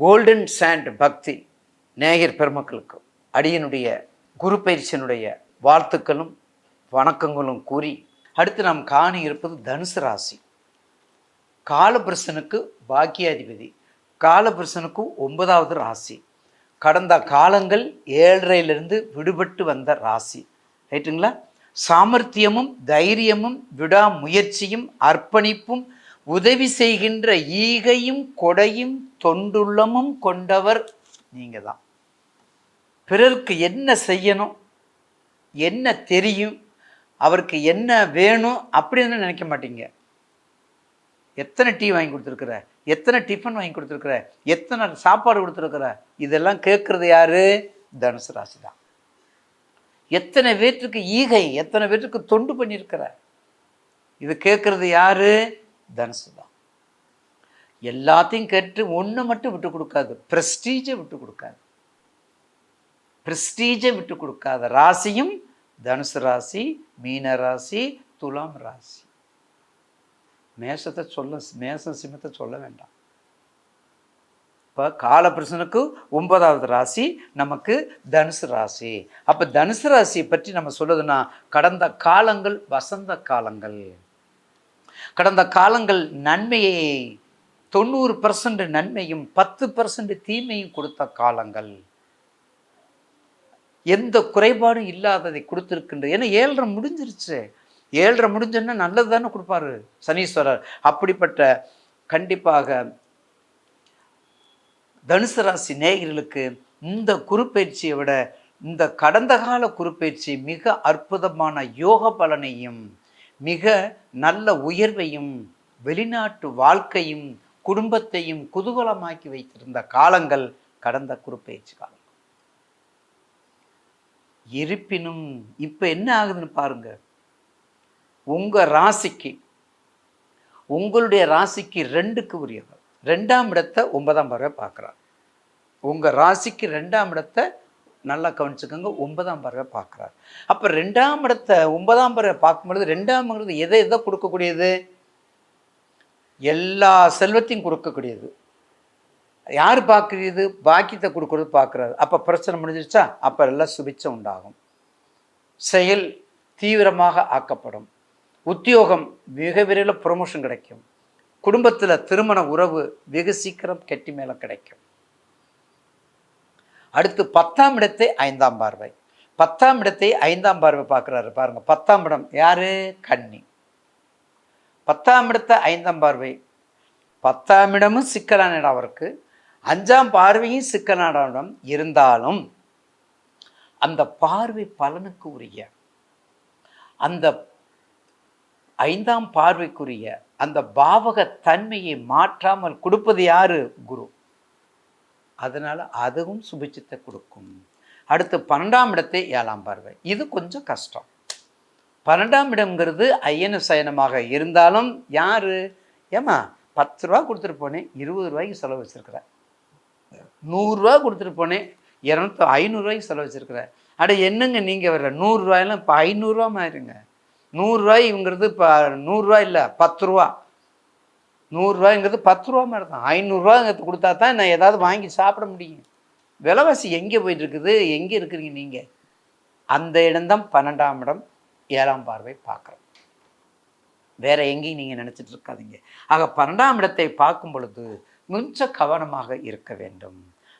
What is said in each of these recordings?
Golden sand பக்தி நேயர் பெருமக்களுக்கு அடியனுடைய குரு பயிற்சியினுடைய வாழ்த்துக்களும் வணக்கங்களும் கூறி அடுத்து நாம் காண இருப்பது தனுசு ராசி. காலபுருஷனுக்கு பாக்கியாதிபதி காலபுருஷனுக்கு ஒன்பதாவது ராசி. கடந்த காலங்கள் ஏழரையிலிருந்து விடுபட்டு வந்த ராசி. ரைட்டுங்களா? சாமர்த்தியமும் தைரியமும் விடாமுயற்சியும் அர்ப்பணிப்பும் உதவி செய்கின்ற ஈகையும் கொடையும் தொண்டுள்ளமும் கொண்டவர் நீங்கள் தான் பிறருக்கு என்ன செய்யணும் என்ன தெரியும் அவருக்கு என்ன வேணும் அப்படின்னு நினைக்க மாட்டீங்க. எத்தனை டீ வாங்கி கொடுத்துருக்குற எத்தனை டிஃபன் வாங்கி கொடுத்துருக்குற எத்தனை சாப்பாடு கொடுத்துருக்குற இதெல்லாம் கேட்குறது யாரு? தனுசு ராசி தான் எத்தனை பேர்த்துக்கு ஈகை எத்தனை பேர்த்துக்கு தொண்டு பண்ணியிருக்கிற இது கேட்குறது யாரு? தனுசு தான் எல்லாத்தையும் கேட்டு ஒன்று மட்டும் விட்டு கொடுக்காது. ப்ரெஸ்டீஜை விட்டு கொடுக்காது. ப்ரெஸ்டீஜை விட்டு கொடுக்காத ராசியும் தனுசு ராசி மீன ராசி துலாம் ராசி. மேஷத்தை சொல்ல மேசம் சிம்மத்தை சொல்ல வேண்டாம். இப்போ காலபிரசனுக்கு ஒன்பதாவது ராசி நமக்கு தனுசு ராசி. அப்போ தனுசு ராசியை பற்றி நம்ம சொல்லுதுன்னா கடந்த காலங்கள் வசந்த காலங்கள். கடந்த காலங்கள் நன்மையை தொண்ணூறு பர்சன்ட் நன்மையும் பத்து பர்சன்ட் தீமையும் கொடுத்த காலங்கள். எந்த குறைபாடும் இல்லாததை கொடுத்துருக்கின்ற ஏன்னா ஏழரை முடிஞ்சிருச்சு. ஏழரை முடிஞ்சோன்னா நல்லது தானே கொடுப்பாரு சனீஸ்வரர். அப்படிப்பட்ட கண்டிப்பாக தனுசு ராசி நேயர்களுக்கு இந்த குறுப்பயிற்சியை விட இந்த கடந்த கால குறுப்பயிற்சி மிக அற்புதமான யோக பலனையும் மிக நல்ல உயர்வையும் வெளிநாட்டு வாழ்க்கையும் குடும்பத்தையும் குதூகலமாக்கி வைத்திருந்த காலங்கள் கடந்த குருப்பெயர்ச்சி காலம். இருப்பினும் இப்போ என்ன ஆகுதுன்னு பாருங்க. உங்க ராசிக்கு உங்களுடைய ராசிக்கு ரெண்டுக்கு உரியவர். ரெண்டாம் இடத்தை ஒன்பதாம் பறவை பார்க்குறார். உங்க ராசிக்கு ரெண்டாம் இடத்தை நல்லா கவனிச்சுக்கோங்க ஒன்பதாம் பறவை பார்க்குறார். அப்போ ரெண்டாம் இடத்தை ஒன்பதாம் பறவை பார்க்கும்பொழுது ரெண்டாம்ங்கிறது எதை எதை கொடுக்கக்கூடியது? எல்லா செல்வத்தையும் கொடுக்கக்கூடியது. யார் பார்க்குறது? பாக்கியத்தை கொடுக்குறது பார்க்குறாரு. அப்போ பிரச்சனை முடிஞ்சிருச்சா? அப்போ எல்லாம் சுபிச்சம் உண்டாகும். செயல் தீவிரமாக ஆக்கப்படும். உத்தியோகம் மிக விரைவில் ப்ரொமோஷன் கிடைக்கும். குடும்பத்தில் திருமண உறவு வெகு சீக்கிரம் கெட்டி மேலே கிடைக்கும். அடுத்து பத்தாம் இடத்தை ஐந்தாம் பார்வை. பத்தாம் இடத்தை ஐந்தாம் பார்வை பார்க்குறாரு. பாருங்கள் பத்தாம் இடம் யார்? கன்னி. பத்தாம் இடத்த ஐந்தாம் பார்வை. பத்தாம் இடமும் சிக்கலான இடம் அவருக்கு. அஞ்சாம் பார்வையும் சிக்கலான இடம் இருந்தாலும் அந்த பார்வை பலனுக்கு உரிய. அந்த ஐந்தாம் பார்வைக்குரிய அந்த பாவக தன்மையை மாற்றாமல் கொடுப்பது யாரு? குரு. அதனால் அதுவும் சுபிச்சத்தை கொடுக்கும். அடுத்து பன்னெண்டாம் இடத்தை ஏழாம் பார்வை. இது கொஞ்சம் கஷ்டம். பன்னெண்டாம் இடம்ங்கிறது ஐயன சயனமாக இருந்தாலும் யார்? ஏமா பத்து ரூபா கொடுத்துட்டு போனேன் இருபது ரூபாய்க்கு செலவு வச்சிருக்கிறேன் நூறுரூவா கொடுத்துட்டு போனேன் இரநூத்தி ஐநூறுரூவாய்க்கு செலவு வச்சிருக்கிறேன் அட என்னங்க நீங்கள் வர்ற? நூறுரூவாயெல்லாம் இப்போ ஐநூறுரூவா மாறிங்க நூறுரூவாய்ங்கிறது இப்போ நூறுரூவா இல்லை பத்து ரூபா. நூறுரூவாய்ங்கிறது பத்து ரூபா மாதிரி தான் ஐநூறுரூவாங்கிறது கொடுத்தா தான் நான் ஏதாவது வாங்கி சாப்பிட முடியும். விலைவாசி எங்கே போயிட்டுருக்குது எங்கே இருக்கிறீங்க நீங்கள் அந்த இடம்தான் பன்னெண்டாம் இடம். ஏழாம் பார்வை பார்க்குறோம். வேற எங்கேயும் நீங்கள் நினச்சிட்டு இருக்காதீங்க. ஆக பன்னெண்டாம் இடத்தை பார்க்கும் பொழுது கொஞ்சம் கவனமாக இருக்க வேண்டும்.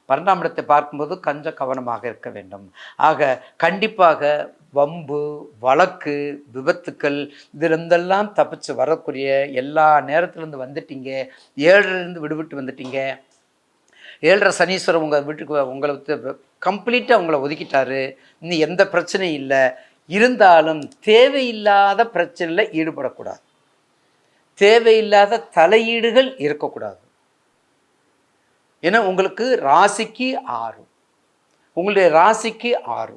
பன்னெண்டாம் இடத்தை பார்க்கும்போது கொஞ்சம் கவனமாக இருக்க வேண்டும். ஆக கண்டிப்பாக வம்பு வழக்கு விபத்துக்கள் இதிலிருந்தெல்லாம் தப்பிச்சு வரக்கூடிய எல்லா நேரத்துலேருந்து வந்துட்டீங்க. ஏழுலேருந்து விடுபட்டு வந்துட்டீங்க. ஏழரை சனீஸ்வரர் உங்கள் வீட்டுக்கு உங்களை கம்ப்ளீட்டாக உங்களை ஒதுக்கிட்டாரு. இன்னும் எந்த பிரச்சனையும் இல்லை. இருந்தாலும் தேவையில்லாத பிரச்சனையில் ஈடுபடக்கூடாது. தேவையில்லாத தலையீடுகள் இருக்கக்கூடாது. ஏன்னா உங்களுக்கு ராசிக்கு ஆறு. உங்களுடைய ராசிக்கு ஆறு.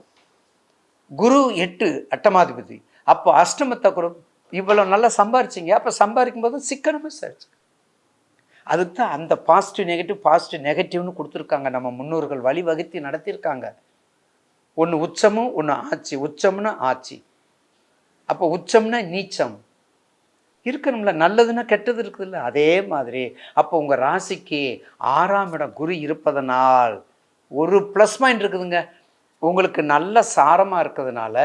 குரு எட்டு அட்டமாதிபதி. அப்போ அஷ்டமத்தை குரு இவ்வளோ நல்லா சம்பாரிச்சிங்க. அப்போ சம்பாதிக்கும் போது சிக்கனமே சரிச்சு அதுக்கு தான் அந்த பாசிட்டிவ் நெகட்டிவ் பாசிட்டிவ் நெகட்டிவ்னு கொடுத்துருக்காங்க. நம்ம முன்னோர்கள் வழிவகுத்து நடத்தியிருக்காங்க. ஒன்று உச்சமும் ஒன்று ஆட்சி. உச்சம்னா ஆட்சி. அப்போ உச்சம்னா நீச்சம். இருக்கணும்ல நல்லதுன்னா கெட்டது இருக்குதுல்ல அதே மாதிரி. அப்போ உங்கள் ராசிக்கு ஆறாம் இடம் குரு இருப்பதனால் ஒரு ப்ளஸ் மைண்ட் இருக்குதுங்க. உங்களுக்கு நல்ல சாரமாக இருக்கிறதுனால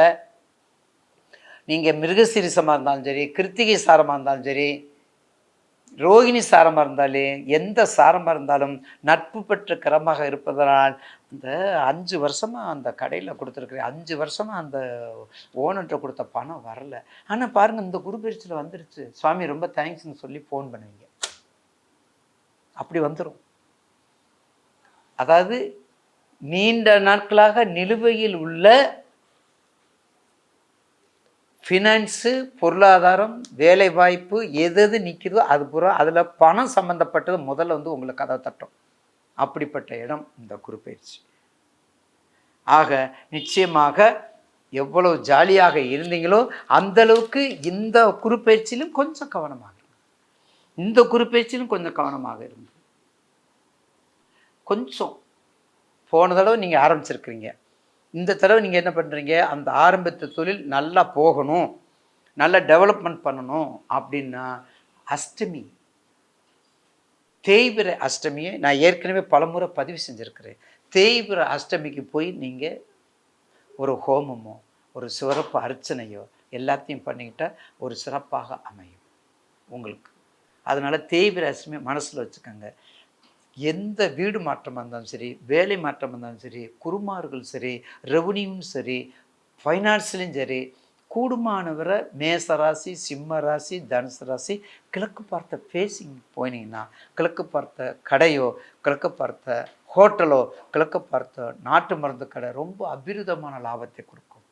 நீங்கள் மிருகசீரிசமாக இருந்தாலும் சரி கிருத்திகை சாரமாக இருந்தாலும் சரி ரோகிணி சாரமாக இருந்தாலே எந்த சாரமாக இருந்தாலும் நட்பு பெற்ற கரமாக இருப்பதனால் இந்த அஞ்சு வருஷமாக அந்த கடையில் கொடுத்துருக்குறேன் அஞ்சு வருஷமாக அந்த ஓனர்கிட்ட கொடுத்த பணம் வரல. ஆனால் பாருங்கள் இந்த குரு பயிற்சியில் வந்துருச்சு. சுவாமி ரொம்ப தேங்க்ஸ்னு சொல்லி ஃபோன் பண்ணுவீங்க. அப்படி வந்துடும் அதாவது நீண்ட நாட்களாக நிலுவையில் உள்ள ஃபினான்ஸு பொருளாதாரம் வேலைவாய்ப்பு எது எது நிற்கிதோ அது பூரா அதில் பணம் சம்மந்தப்பட்டது முதல்ல வந்து உங்களுக்கு கதை தட்டும். அப்படிப்பட்ட இடம் இந்த குரு ஆக நிச்சயமாக எவ்வளோ ஜாலியாக இருந்தீங்களோ அந்த அளவுக்கு இந்த குரு கொஞ்சம் கவனமாக இந்த குரு கொஞ்சம் கவனமாக இருந்து கொஞ்சம். போன தடவை நீங்கள் ஆரம்பிச்சிருக்கிறீங்க. இந்த தடவை நீங்கள் என்ன பண்ணுறீங்க அந்த ஆரம்பித்த தொழில் நல்லா போகணும். நல்லா டெவலப்மெண்ட் பண்ணணும் அப்படின்னா அஷ்டமி. தேய்பிர அஷ்டமியை நான் ஏற்கனவே பலமுறை பதிவு செஞ்சுருக்கிறேன். தேய்பிர அஷ்டமிக்கு போய் நீங்கள் ஒரு ஹோமமோ ஒரு சிறப்பு அர்ச்சனையோ எல்லாத்தையும் பண்ணிக்கிட்டால் ஒரு சிறப்பாக அமையும். உங்களுக்கு. அதனால் தேய்பிர அஷ்டமி மனசில் வச்சுக்கோங்க. எந்த வீடு மாற்றமாக இருந்தாலும் சரி வேலை மாற்றமாக இருந்தாலும் சரி குருமார்கள் சரி ரெவன்யூவும் சரி ஃபைனான்ஸ்லையும் சரி கூடுமானவரை மேச ராசி சிம்ம ராசி தனுசு ராசி கிழக்கு பார்த்த ஃபேஸிங் போனீங்கன்னா கிழக்கு பார்த்த கடையோ கிழக்கு பார்த்த ஹோட்டலோ கிழக்கு பார்த்த நாட்டு மருந்து கடை ரொம்ப அபிரிதமான லாபத்தை கொடுக்கும்.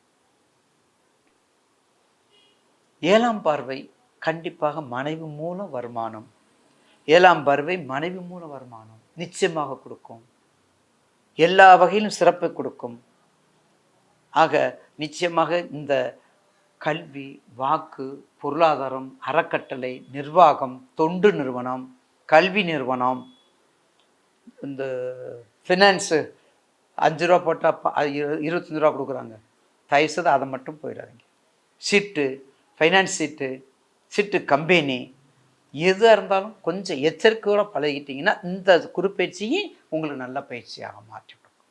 ஏழாம் பார்வை கண்டிப்பாக மனைவி மூலம் வருமானம். ஏழாம் பார்வை மனைவி மூலம் வருமானம். நிச்சயமாக கொடுக்கும். எல்லா வகையிலும் சிறப்பை கொடுக்கும். ஆக நிச்சயமாக இந்த கல்வி வாக்கு பொருளாதாரம் அறக்கட்டளை நிர்வாகம் தொண்டு நிறுவனம் கல்வி நிறுவனம் இந்த ஃபினான்ஸு அஞ்சு ரூபா போட்டால் இருபத்தஞ்சி ரூபா கொடுக்குறாங்க. தயவுசெய்து அதை மட்டும் போயிடாதீங்க. சீட்டு ஃபைனான்ஸ் சீட்டு சீட்டு கம்பெனி எதாக இருந்தாலும் கொஞ்சம் எச்சரிக்கையோட பழகிட்டீங்கன்னா இந்த குறுப்பயிற்சியும் உங்களுக்கு நல்ல பயிற்சியாக மாற்றி கொடுக்கும்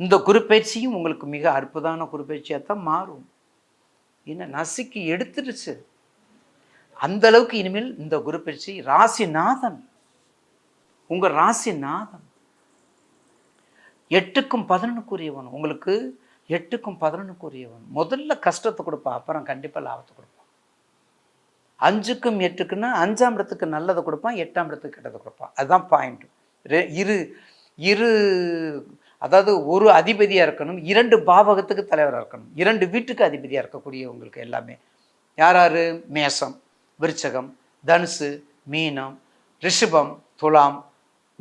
இந்த குருப்பயிற்சியும் உங்களுக்கு மிக அற்புதமான குறுப்பயிற்சியாக தான் மாறும். ஏன்னா நசுக்கி எடுத்துடுச்சு. அந்த அளவுக்கு இனிமேல் இந்த குருப்பயிற்சி ராசிநாதன். உங்கள் ராசிநாதன். எட்டுக்கும் பதினொன்றுக்குரியவன் உங்களுக்கு எட்டுக்கும் பதினொன்றுக்குரியவன் முதல்ல கஷ்டத்தை கொடுப்பா அப்புறம் கண்டிப்பாக லாபத்தை கொடுப்பான் அஞ்சுக்கும் எட்டுக்குன்னா அஞ்சாம் இடத்துக்கு நல்லதை கொடுப்பான் எட்டாம் இடத்துக்கு கெட்டதை கொடுப்பான். அதுதான் பாயிண்ட் இரு இரு அதாவது ஒரு அதிபதியாக இருக்கணும் இரண்டு பாவகத்துக்கு தலைவராக இருக்கணும். இரண்டு வீட்டுக்கு அதிபதியாக இருக்கக்கூடியவங்களுக்கு எல்லாமே. யார் யார் மேசம் விருச்சகம் தனுசு மீனம் ரிஷபம் துலாம்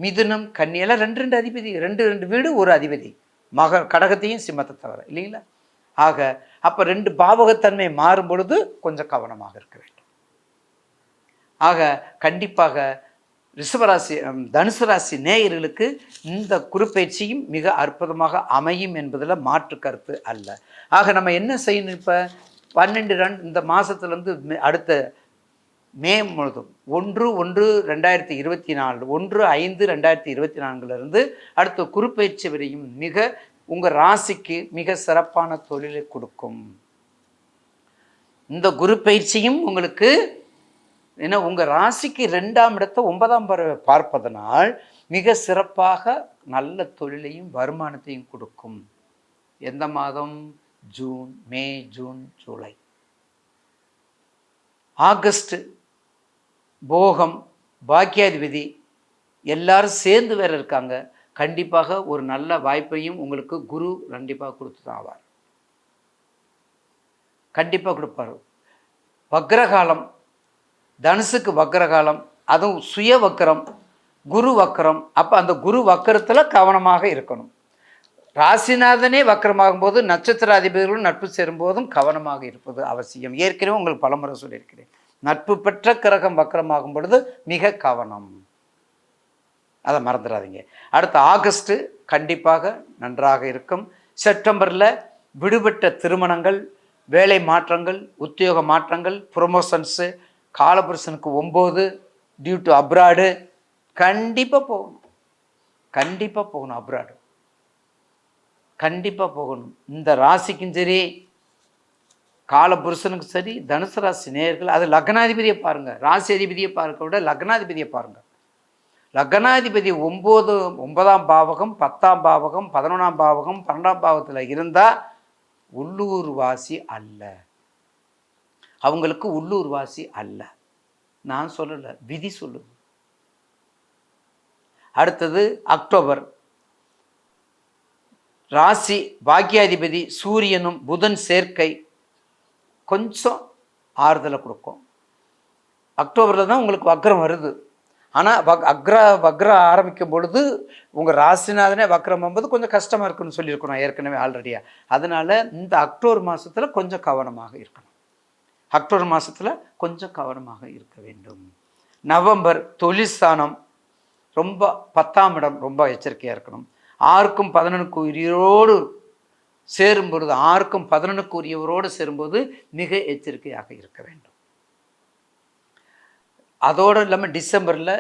மிதுனம் கன்னி எல்லாம் ரெண்டு ரெண்டு அதிபதி ரெண்டு ரெண்டு வீடு ஒரு அதிபதி. மக கடகத்தையும் சிம்மத்தை தவிர இல்லைங்களா? ஆக அப்போ ரெண்டு பாவகத்தன்மை மாறும் பொழுது கொஞ்சம் கவனமாக இருக்க வேண்டும். ஆக கண்டிப்பாக ரிஷபராசி தனுசு ராசி நேயர்களுக்கு இந்த குறுப்பயிற்சியும் மிக அற்புதமாக அமையும் என்பதில் மாற்று கருத்து அல்ல. ஆக நம்ம என்ன செய்யணும் இப்போ? பன்னெண்டு ரெண்டு இந்த மாதத்துலேருந்து அடுத்த மே முழுதும் ஒன்று ஒன்று ரெண்டாயிரத்தி இருபத்தி நாலு ஒன்று ஐந்து ரெண்டாயிரத்தி இருபத்தி நான்குலேருந்து அடுத்த குறுப்பயிற்சி வரையும் மிக உங்கள் ராசிக்கு மிக சிறப்பான தொழிலை கொடுக்கும். இந்த குரு பயிற்சியும் உங்களுக்கு ஏன்னா உங்கள் ராசிக்கு ரெண்டாம் இடத்தை ஒன்பதாம் பறவை பார்ப்பதனால் மிக சிறப்பாக நல்ல தொழிலையும் வருமானத்தையும் கொடுக்கும். எந்த மாதம்? June May June July. August போகம் பாக்கியாதிபதி எல்லாரும் சேர்ந்து வேற இருக்காங்க. கண்டிப்பாக ஒரு நல்ல வாய்ப்பையும் உங்களுக்கு குரு கண்டிப்பாக கொடுத்து தான் ஆவார். கண்டிப்பாக கொடுப்பார். வக்ரகாலம் தனுசுக்கு வக்ரகாலம் அதுவும் சுய வக்கரம் குரு வக்கரம் அப்போ அந்த குரு வக்கரத்தில் கவனமாக இருக்கணும். ராசிநாதனே வக்கரமாகும் போது நட்சத்திர அதிபதிகளும் நட்பு சேரும்போதும் கவனமாக இருப்பது அவசியம். ஏற்கனவே உங்களுக்கு பலமுறை சொல்லியிருக்கிறேன். நட்பு பெற்ற கிரகம் வக்கரமாகும் பொழுது மிக கவனம். அதை மறந்துடாதீங்க. அடுத்த ஆகஸ்ட்டு கண்டிப்பாக நன்றாக இருக்கும். செப்டம்பரில் விடுபட்ட திருமணங்கள் வேலை மாற்றங்கள் உத்தியோக மாற்றங்கள் ப்ரொமோஷன்ஸு காலபுருஷனுக்கு ஒம்பது டியூ டு அப்ராடு கண்டிப்பாக போகணும். கண்டிப்பாக போகணும் அப்ராடு கண்டிப்பாக போகணும். இந்த ராசிக்கும் சரி காலபுருஷனுக்கும் சரி தனுசு ராசி நேர்கள் அது லக்னாதிபதியை பாருங்கள் ராசி அதிபதியை பார்க்க விட லக்னாதிபதியை பாருங்கள் லக்னாதிபதி ஒம்பது ஒன்பதாம் பாவகம் பத்தாம் பாவகம் பதினொன்றாம் பாவகம் பன்னெண்டாம் பாவத்தில் இருந்தால் உள்ளூர் வாசி அல்ல. அவங்களுக்கு உள்ளூர் வாசி அல்ல. நான் சொல்லலை விதி சொல்லுது. அடுத்தது அக்டோபர். ராசி பாக்கியாதிபதி சூரியனும் புதன் சேர்க்கை கொஞ்சம் ஆறுதலை கொடுக்கும். அக்டோபரில் தான் உங்களுக்கு வக்ரம் வருது. ஆனால் வக் அக்ர வக்ரம் ஆரம்பிக்கும் பொழுது உங்கள் ராசிநாதனே வக்ரம் போது கொஞ்சம் கஷ்டமாக இருக்குன்னு சொல்லியிருக்கோம் நான் ஏற்கனவே ஆல்ரெடியாக அதனால் இந்த அக்டோபர் மாதத்தில் கொஞ்சம் கவனமாக இருக்கணும். அக்டோபர் மாதத்தில் கொஞ்சம் கவனமாக இருக்க வேண்டும். நவம்பர் தொழிற்சானம் ரொம்ப பத்தாம் இடம் ரொம்ப எச்சரிக்கையாக இருக்கணும். ஆறுக்கும் பதினொன்றுக்கு உயிரோடு சேரும்பொழுது ஆறுக்கும் பதினொன்றுக்கு உரியவரோடு சேரும்போது மிக எச்சரிக்கையாக இருக்க வேண்டும். அதோடு இல்லாமல் டிசம்பரில்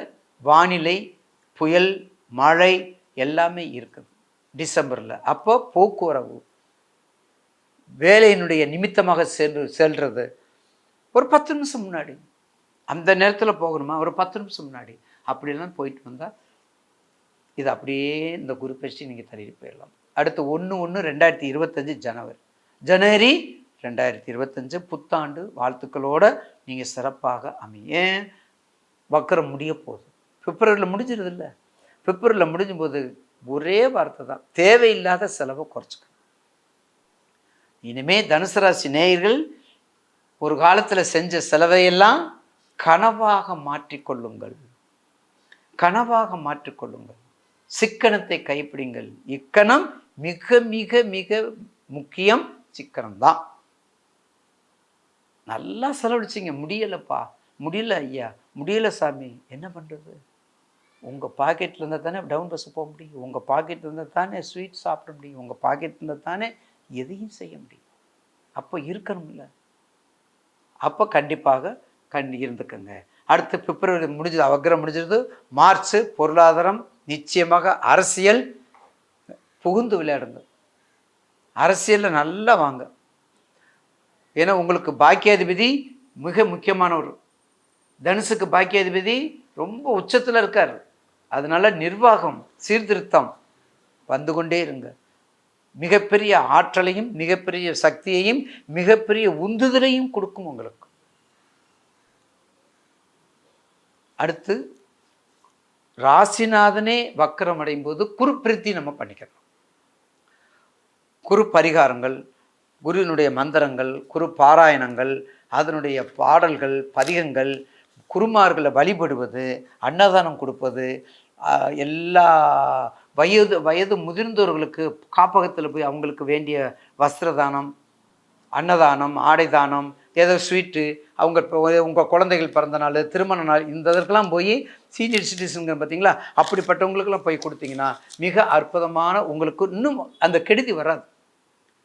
வானிலை புயல் மழை எல்லாமே இருக்குது. டிசம்பரில். அப்போ போக்குவரவு வேலையினுடைய நிமித்தமாக சென்று செல்வது ஒரு பத்து நிமிஷம் முன்னாடி. அந்த நேரத்தில் போகணுமா? ஒரு பத்து நிமிஷம் முன்னாடி. அப்படிலாம் போயிட்டு வந்தால் இது அப்படியே இந்த குரு பயிற்சி நீங்கள் தள்ளிட்டு போயிடலாம். அடுத்து ஒன்று ஒன்று ரெண்டாயிரத்தி இருபத்தஞ்சு ஜனவரி. ஜனவரி ரெண்டாயிரத்தி இருபத்தஞ்சு புத்தாண்டு வாழ்த்துக்களோடு நீங்கள் சிறப்பாக அமைய வக்கரம் முடிய போகுது. பிப்ரவரியில் முடிஞ்சிருது இல்லை பிப்ரவரியில் முடிஞ்சும் போது ஒரே வார்த்தை தான் தேவையில்லாத செலவை குறைச்சிக்கணும். இனிமே தனுசு ராசி நேயர்கள் ஒரு காலத்தில் செஞ்ச செலவையெல்லாம் கனவாக மாற்றிக்கொள்ளுங்கள். கனவாக மாற்றிக்கொள்ளுங்கள். சிக்கனத்தை கைப்பிடிங்கள். இக்கணம் மிக மிக மிக முக்கியம் சிக்கனம்தான். நல்லா செலவழிச்சிங்க. முடியலப்பா. முடியல ஐயா. முடியல சாமி. என்ன பண்ணுறது உங்கள் பாக்கெட்டில் இருந்தால் தானே டவுன் பஸ் போக முடியும். உங்கள் பாக்கெட்டில் இருந்தால் தானே ஸ்வீட் சாப்பிட முடியும். உங்கள் பாக்கெட்டில் இருந்தால் தானே எதையும் செய்ய முடியும். அப்போ இருக்கணும்ல. அப்போ கண்டிப்பாக கண் இருந்துக்குங்க. அடுத்து பிப்ரவரி முடிஞ்சது அவக்கிரம் முடிஞ்சது மார்ச் பொருளாதாரம் நிச்சயமாக அரசியல் புகுந்து விளையாடுங்க. அரசியலில் நல்லா வாங்க. ஏன்னா உங்களுக்கு பாக்கியாதிபதி மிக முக்கியமானவர். தனுசுக்கு பாக்கியாதிபதி ரொம்ப உச்சத்தில் இருக்கார். அதனால நிர்வாகம் சீர்திருத்தம் வந்து கொண்டே இருங்க. மிகப்பெரிய ஆற்றலையும் மிகப்பெரிய சக்தியையும் மிகப்பெரிய உந்துதலையும் கொடுக்கும் உங்களுக்கு. அடுத்து ராசிநாதனே வக்கரம் அடையும் போது குருப்பிருத்தி நம்ம பண்ணிக்கிறோம். குரு பரிகாரங்கள் குருவினுடைய மந்திரங்கள் குரு பாராயணங்கள் அதனுடைய பாடல்கள் பதிகங்கள் குருமார்களை வழிபடுவது அன்னதானம் கொடுப்பது எல்லா வயது வயது முதிர்ந்தவர்களுக்கு காப்பகத்தில் போய் அவங்களுக்கு வேண்டிய வஸ்திரதானம் அன்னதானம் ஆடை தானம் ஏதோ ஸ்வீட்டு அவங்க இப்போ உங்கள் குழந்தைகள் பிறந்த நாள் திருமண நாள் இந்த இதற்கெல்லாம் போய் சீனியர் சிட்டிசனுங்க பார்த்தீங்களா அப்படிப்பட்டவங்களுக்கெல்லாம் போய் கொடுத்தீங்கன்னா மிக அற்புதமான உங்களுக்கு இன்னும் அந்த கெடுதி வராது.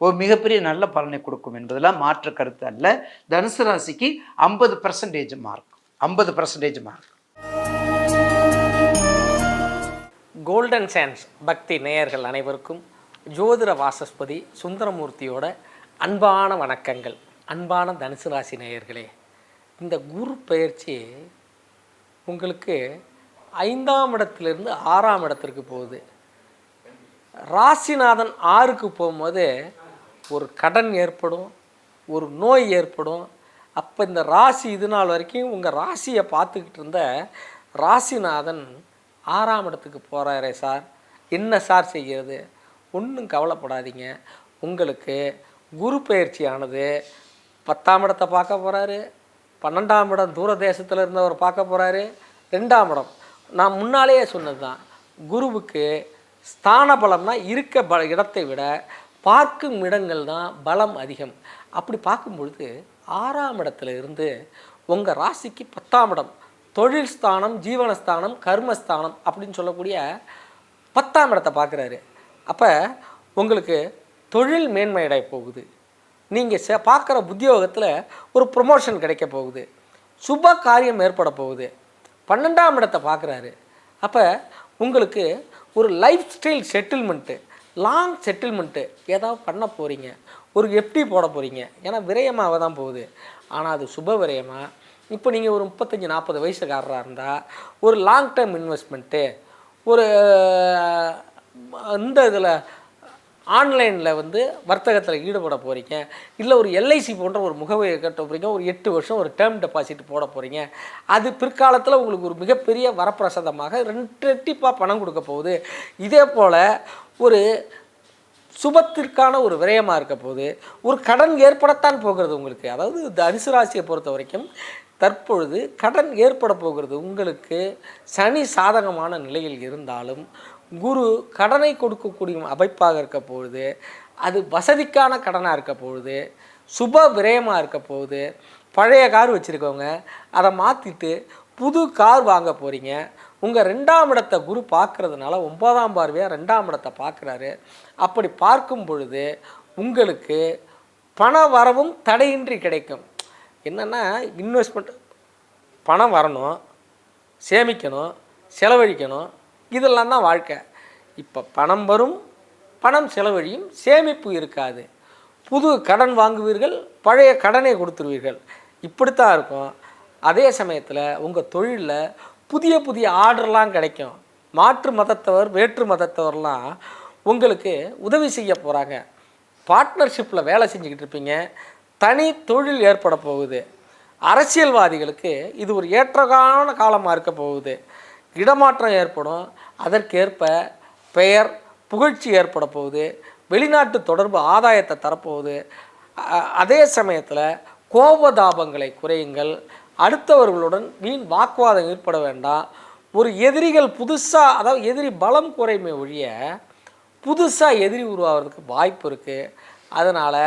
ஒரு மிகப்பெரிய நல்ல பலனை கொடுக்கும் என்பதெல்லாம் மாற்று கருத்து அல்ல. தனுசு ராசிக்கு ஐம்பது பர்சன்டேஜ் மார்க் ஐம்பது பர்சன்டேஜ் மார்க் கோல்டன் சான்ஸ் பக்தி நேயர்கள் அனைவருக்கும் ஜோதிட வாசஸ்பதி சுந்தரமூர்த்தியோட அன்பான வணக்கங்கள். அன்பான தனுசு ராசி நேயர்களே இந்த குரு பயிற்சி உங்களுக்கு ஐந்தாம் இடத்துலேருந்து ஆறாம் இடத்திற்கு போகுது. ராசிநாதன் ஆறுக்கு போகும்போது ஒரு கடன் ஏற்படும் ஒரு நோய் ஏற்படும். அப்போ இந்த ராசி இது நாள் வரைக்கும் உங்கள் ராசியை பார்த்துக்கிட்டு இருந்த ராசிநாதன் ஆறாம் இடத்துக்கு போகிறாரே சார். என்ன சார் செய்கிறது? ஒன்றும் கவலைப்படாதீங்க. உங்களுக்கு குரு பயிற்சியானது பத்தாம் இடத்தை பார்க்க போகிறாரு பன்னெண்டாம் இடம் தூர தேசத்தில் இருந்தவர் பார்க்க போகிறாரு ரெண்டாம் இடம் நான் முன்னாலேயே சொன்னது தான் குருவுக்கு ஸ்தான பலம்னா இருக்க ப இடத்தை விட பார்க்கும் இடங்கள் தான் பலம் அதிகம். அப்படி பார்க்கும் பொழுது ஆறாம் இடத்துல இருந்து உங்கள் ராசிக்கு பத்தாம் இடம் தொழில் ஸ்தானம் ஜீவனஸ்தானம் கர்மஸ்தானம் அப்படின்னு சொல்லக்கூடிய பத்தாம் இடத்தை பார்க்குறாரு. அப்போ உங்களுக்கு தொழில் மேன்மையடைய போகுது. நீங்கள் ச பார்க்குற உத்தியோகத்தில் ஒரு ப்ரொமோஷன் கிடைக்க போகுது. சுப காரியம் ஏற்பட போகுது. பன்னெண்டாம் இடத்தை பார்க்குறாரு. அப்போ உங்களுக்கு ஒரு life style settlement long settlement ஏதாவது பண்ண போகிறீங்க ஒரு எஃப்டி போட போகிறீங்க ஏன்னா விரயமாக தான் போகுது. ஆனால் அது சுப விரயமாக இப்போ நீங்கள் ஒரு முப்பத்தஞ்சு நாற்பது வயசுக்காரராக இருந்தால் ஒரு லாங் டேர்ம் இன்வெஸ்ட்மெண்ட்டு ஒரு இந்த இதில் ஆன்லைனில் வந்து வர்த்தகத்தில் ஈடுபட போகிறீங்க இல்லை ஒரு எல்ஐசி போன்ற ஒரு முகவரியை கட்ட போகிறீங்க ஒரு எட்டு வருஷம் ஒரு டேர்ம் டெபாசிட் போட போகிறீங்க அது பிற்காலத்தில் உங்களுக்கு ஒரு மிகப்பெரிய வரப்பிரசாதமாக ரெண்டு ரெட்டிப்பாக பணம் கொடுக்க போகுது. இதே போல் ஒரு சுபத்திற்கான ஒரு விரயமாக இருக்க போது ஒரு கடன் ஏற்படத்தான் போகிறது உங்களுக்கு. அதாவது இந்த தனுசு ராசியை பொறுத்த வரைக்கும் தற்பொழுது கடன் ஏற்பட போகிறது. உங்களுக்கு சனி சாதகமான நிலையில் இருந்தாலும் குரு கடனை கொடுக்கக்கூடிய அமைப்பாக இருக்க பொழுது அது வசதிக்கான கடனாக இருக்க பொழுது சுப விரயமாக இருக்க போகுது. பழைய கார் வச்சுருக்கவங்க அதை மாற்றிட்டு புது கார் வாங்க போகிறீங்க உங்கள் ரெண்டாம் இடத்தை குரு பார்க்குறதுனால ஒன்பதாம் பார்வையாக ரெண்டாம் இடத்தை பார்க்குறாரு. அப்படி பார்க்கும் பொழுது உங்களுக்கு பண வரவும் தடையின்றி கிடைக்கும். என்னென்னா இன்வெஸ்ட்மெண்ட் பணம் வரணும் சேமிக்கணும் செலவழிக்கணும். இதெல்லாம் தான் வாழ்க்கை. இப்போ பணம் வரும் பணம் செலவழியும் சேமிப்பு இருக்காது. புது கடன் வாங்குவீர்கள் பழைய கடனை கொடுத்துருவீர்கள். இப்படித்தான் இருக்கும். அதே சமயத்தில் உங்கள் தொழிலில் புதிய புதிய ஆர்டர்லாம் கிடைக்கும். மாற்று மதத்தவர் வேற்று மதத்தவர்லாம் உங்களுக்கு உதவி செய்ய போகிறாங்க பார்ட்னர்ஷிப்பில் வேலை செஞ்சுக்கிட்டு இருப்பீங்க. தனி தொழில் ஏற்பட போகுது. அரசியல்வாதிகளுக்கு இது ஒரு ஏற்றகான காலமாக இருக்க போகுது. இடமாற்றம் ஏற்படும். அதற்கேற்ப பெயர் புகழ்ச்சி ஏற்பட போகுது. வெளிநாட்டு தொடர்பு ஆதாயத்தை தரப்போகுது. அதே சமயத்தில் கோபதாபங்களை குறையுங்கள். அடுத்தவர்களுடன் வீண் வாக்குவாதம் ஏற்பட வேண்டாம். ஒரு எதிரிகள் புதுசாக அதாவது எதிரி பலம் குறைமை ஒழிய புதுசாக எதிரி உருவாகிறதுக்கு வாய்ப்பு இருக்குது அதனால்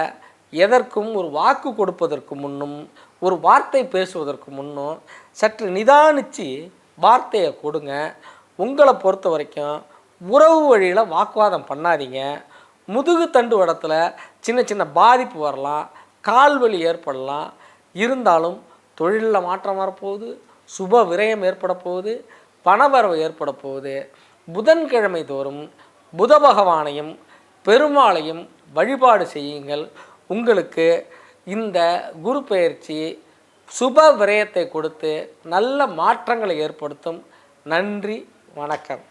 எதற்கும் ஒரு வாக்கு கொடுப்பதற்கு முன்னும் ஒரு வார்த்தை பேசுவதற்கு முன்னும் சற்று நிதானித்து வார்த்தையை கொடுங்க. உங்களை பொறுத்த வரைக்கும் உறவு வழியில் வாக்குவாதம் பண்ணாதீங்க. முதுகு தண்டு வடத்தில் சின்ன சின்ன பாதிப்பு வரலாம் கால் வலி ஏற்படலாம். இருந்தாலும் தொழிலில் மாற்றம் வரப்போகுது சுப விரயம் ஏற்பட போகுது பணவரவு ஏற்பட போகுது. புதன்கிழமை தோறும் புத பகவானையும் பெருமாளையும் வழிபாடு செய்யுங்கள். உங்களுக்கு இந்த குரு பயிற்சி சுப விரயத்தை கொடுத்து நல்ல மாற்றங்களை ஏற்படுத்தும். நன்றி வணக்கம்.